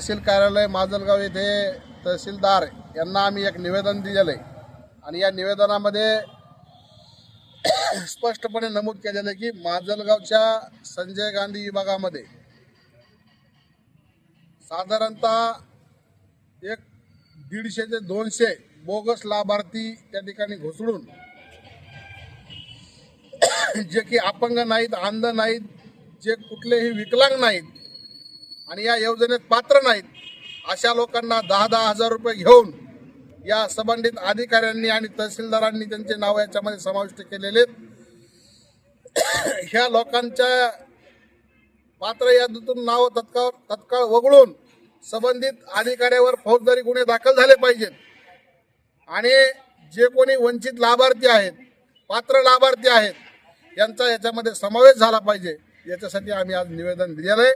तहसील कार्यालय माजलगाव येथे तहसीलदार यांना आम्ही एक निवेदन दिलेलं आहे. आणि या निवेदनामध्ये स्पष्टपणे नमूद केलेलं आहे की माजलगावच्या संजय गांधी विभागामध्ये साधारणतः एक दीडशे ते दोनशे बोगस लाभार्थी त्या ठिकाणी घुसडून जे की अपंग नाहीत अंध नाहीत जे कुठलेही विकलांग नाहीत आणि या योजनेत पात्र नाहीत. अशा लोकांना दहा दहा हजार रुपये घेऊन या संबंधित अधिकाऱ्यांनी आणि तहसीलदारांनी त्यांचे नाव याच्यामध्ये समाविष्ट केलेले आहेत. ह्या लोकांच्या पात्र यादीतून नाव तत्काळ तत्काळ वगळून संबंधित अधिकाऱ्यावर फौजदारी गुन्हे दाखल झाले पाहिजेत. आणि जे कोणी वंचित लाभार्थी आहेत पात्र लाभार्थी आहेत यांचा याच्यामध्ये समावेश झाला पाहिजे. याच्यासाठी आम्ही आज निवेदन दिलेलं आहे.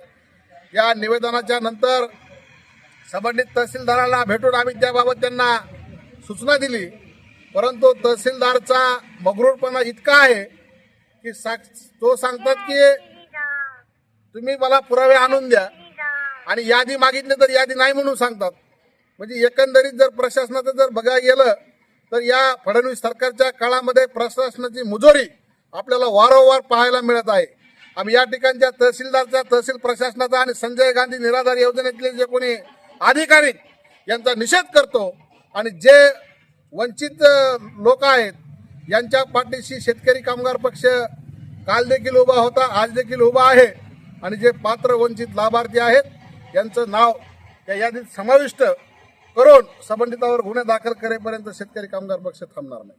या निवेदनाच्या नंतर संबंधित तहसीलदारांना भेटून आम्ही त्याबाबत त्यांना सूचना दिली. परंतु तहसीलदारचा मगरूरपणा इतका आहे की सा तो सांगतात की तुम्ही मला पुरावे आणून द्या आणि यादी मागितली तर यादी नाही म्हणून सांगतात. म्हणजे एकंदरीत जर प्रशासनाचं जर बघायला गेलं तर या फडणवीस सरकारच्या काळामध्ये प्रशासनाची मुजोरी आपल्याला वारंवार पाहायला मिळत आहे. आम्ही या ठिकाणच्या तहसीलदारचा तहसील प्रशासनाचा आणि संजय गांधी निराधार योजनेतले जे कोणी अधिकारी यांचा निषेध करतो आणि जे वंचित लोक आहेत यांच्या पाठीशी शेतकरी कामगार पक्ष काल देखील उभा होता आज देखील उभा आहे आणि जे पात्र वंचित लाभार्थी आहेत यांचं नाव या यादीत समाविष्ट करून संबंधितावर गुन्हे दाखल करेपर्यंत शेतकरी कामगार पक्ष थांबणार नाही.